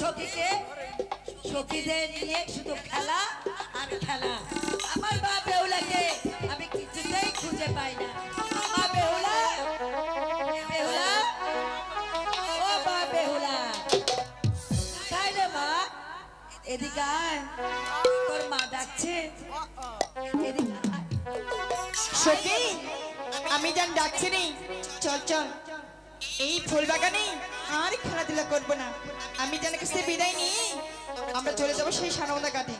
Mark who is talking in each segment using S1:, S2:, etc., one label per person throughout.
S1: সখীকে, সখীদের নিয়ে শুধু খেলা আর খেলা। আমার মা বেহুলাকে আমি কিছুতেই খুঁজে পাই না। মা বেহুলা বেহুলা, ও মা বেহুলা। তাই রে মা, এদিকে তোর মা ডাকছে। এদিকে
S2: আমি জান ডাকছি নি। চল চল। এই ফুল বাগানে আর খেলাধুলা করব না। আমি যেন কাছে বিদায় নিই, আমরা চলে যাব সেই সানন্দা ঘাটে।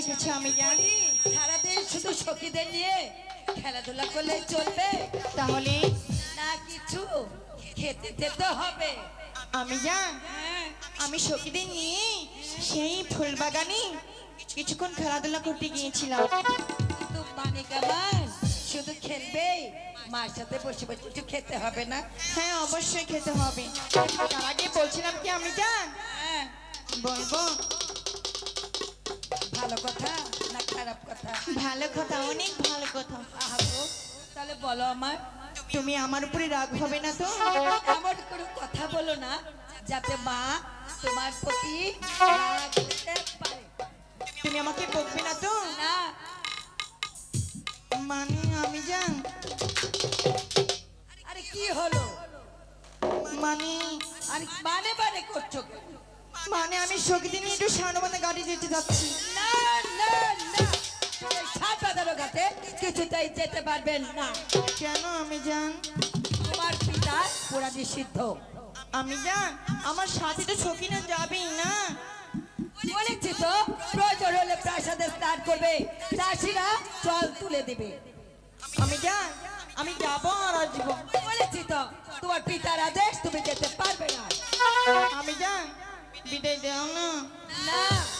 S2: ডেকেছো আমি জানি?
S1: সারাদিন শুধু সখীদের নিয়ে খেলাধুলা করলে চলবে?
S2: তাহলে?
S1: না কিছু খেতে যেতে হবে।
S2: আমি জান
S1: হ্যাঁ।
S2: আমি সখীদের নিয়ে সেই ফুল বাগানে কিছুক্ষণ খেলাধুলা করতে গিয়েছিলাম।
S1: কিন্তু মানে কেমন শুধু খেলবে মার সাথে বসে বসে কিছু খেতে হবে না?
S2: হ্যাঁ অবশ্যই খেতে হবে। তার আগে বলছিলাম কি আমি জান
S1: হ্যাঁ।
S2: বলব?
S1: ভালো কথা না খারাপ কথা?
S2: ভালো কথা অনেক ভালো কথা।
S1: তাহলে বলো আমার।
S2: তুমি আমার উপরে রাগ হবে না তো?
S1: এমন কোনো কথা বলো না যাতে মা তোমার প্রতি রাগ হতে পারে।
S2: তুমি আমাকে বকবে না তো?
S1: না।
S2: মানে আমি জান
S1: আরে কি হলো?
S2: মানে
S1: আরে মানে মানে করছ?
S2: মানে আমি সখীদের নিয়ে একটু সানবান্ধা গাড়ি যেতে যাচ্ছি।
S1: না না না। এই বাঁধানো গাছে কিছুতেই যেতে পারবেন না।
S2: কেন আমি জান
S1: তোমার পিতা পুরা নিষিদ্ধ।
S2: আমি আমার সাথে তো সকিনা যাবেই না।
S1: বলেছি তো প্রয়োজন হলে প্রাসাদে স্নান করবে। চাষিরা জল তুলে দেবে।
S2: আমি যান? আমি যাব আর আসব।
S1: বলেছি তো তোমার পিতার আদেশ তুমি যেতে পারবে না।
S2: আমি যান? বিদায় দাও না
S1: না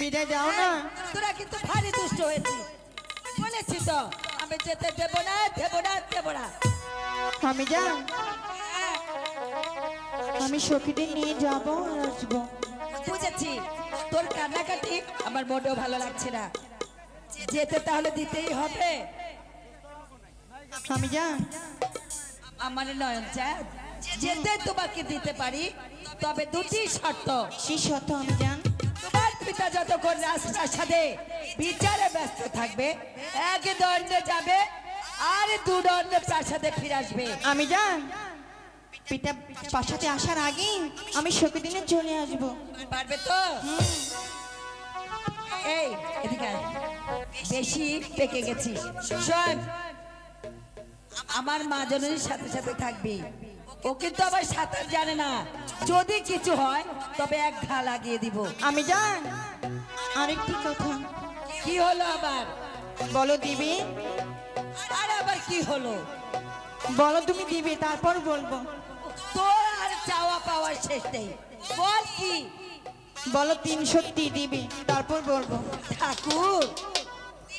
S2: বিদায় দাও না।
S1: তোরা কিন্তু ভারী দুষ্ট হয়েছিস বলেছি তো আমি যেতে দেব না দেব না দেব না।
S2: আমি যান আমি সখীদের নিয়ে যাব আর আসব।
S1: বুঝেছি তোর কান্নাকাটি আমার মোটেও ভালো লাগছে না। যেতে তাহলে দিতেই হবে।
S2: আমি যান
S1: আমার নয়ন চাঁদ যেতে তোমাকে দিতে পারি তবে দুটি শর্ত।
S2: কি সত্য আমি
S1: তোমার পিতা যতক্ষণ রাজপ্রাসাদে বিচারে ব্যস্ত থাকবে। এক দণ্ডে যাবে আর দু দণ্ডে প্রাসাদে ফিরে আসবে।
S2: আমি যান। পিতা বাসাতে আসার আগে আমি সখীদিনে চলে আসব।
S1: পারবে তো? এই এদিকে বেশি পেকে গেছিস। শোন আমার মা জনের সাথে সাথে থাকবি। ও কিন্তু আবার সাঁতার জানে না। যদি কিছু হয় তবে এক ঘা লাগিয়ে দিব।
S2: আমি জান। আরেকটি কথা।
S1: কি হলো আবার?
S2: বলো দিবে।
S1: আর আবার কি হলো?
S2: বলো তুমি দিবে তারপর বলব।
S1: তোর আর চাওয়া পাওয়ার শেষ নেই। বল কি?
S2: বলো তিন সত্যি দিবে তারপর বলব।
S1: ঠাকুর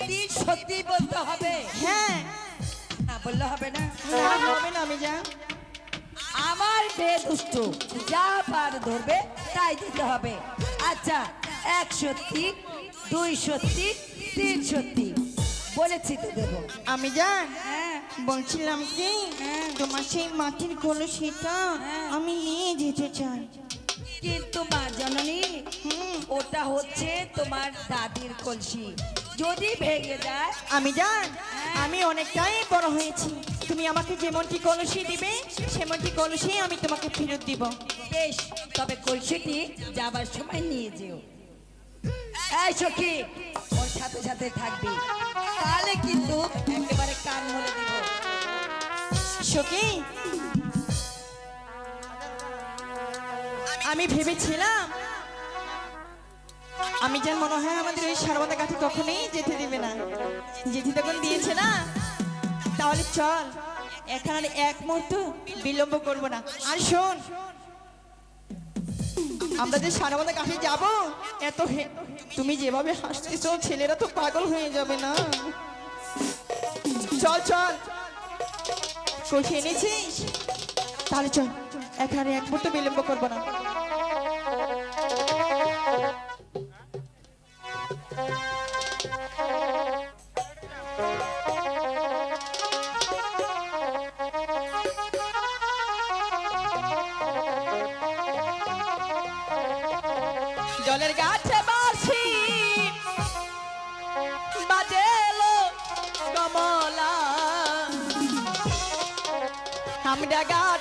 S1: তিন সত্যি বলতে হবে।
S2: হ্যাঁ।
S1: না বললে হবে না।
S2: হবে না আমি যান
S1: মেয়ে দুষ্ট যা পার ধরবে তাই দিতে হবে। আচ্ছা এক সত্যি দুই সত্যি তিন সত্যি। বলেছি তো দেবো।
S2: আমি জান
S1: হ্যাঁ।
S2: বলছিলাম কি
S1: হ্যাঁ।
S2: তোমার সেই মাটির কলসিটা
S1: হ্যাঁ।
S2: আমি নিয়ে যেতে চাই।
S1: কিন্তু মা জননী ওটা হচ্ছে তোমার দাদির কলসি। যদি ভেঙে যায়
S2: আমি জান আমি অনেকটাই বড় হয়েছি। তুমি আমাকে যেমনটি কলসি দিবে সেমনটি কলসি আমি তোমাকে ফেরত দিব।
S1: বেশ তবে কলসিটি যাবার সময় নিয়ে যেও। এই সখী ওর সাথে সাথে থাকবি। তাহলে কিন্তু একেবারে কান মরে দিব
S2: সখী আমি ভেবেছিলাম আমি যেন মনে হয় আমাদের ওই সারবাদা কাঠি কখনোই যেতে দিবে না। যেতে তখন দিয়েছে না, তাহলে চল, এখানে এক মুহূর্ত বিলম্ব করব না। আর শোন, আমরা যে সারবাদা কাঠে যাব, এত হে- তুমি যেভাবে হাসতেছো, ছেলেরা তো পাগল হয়ে যাবে না। চল চল কষে এনেছিস? তাহলে চল, এখানে এক মুহূর্ত বিলম্ব করব না। জলের গাছে বাসি। বাজেলো কমলা। আমরা গাছে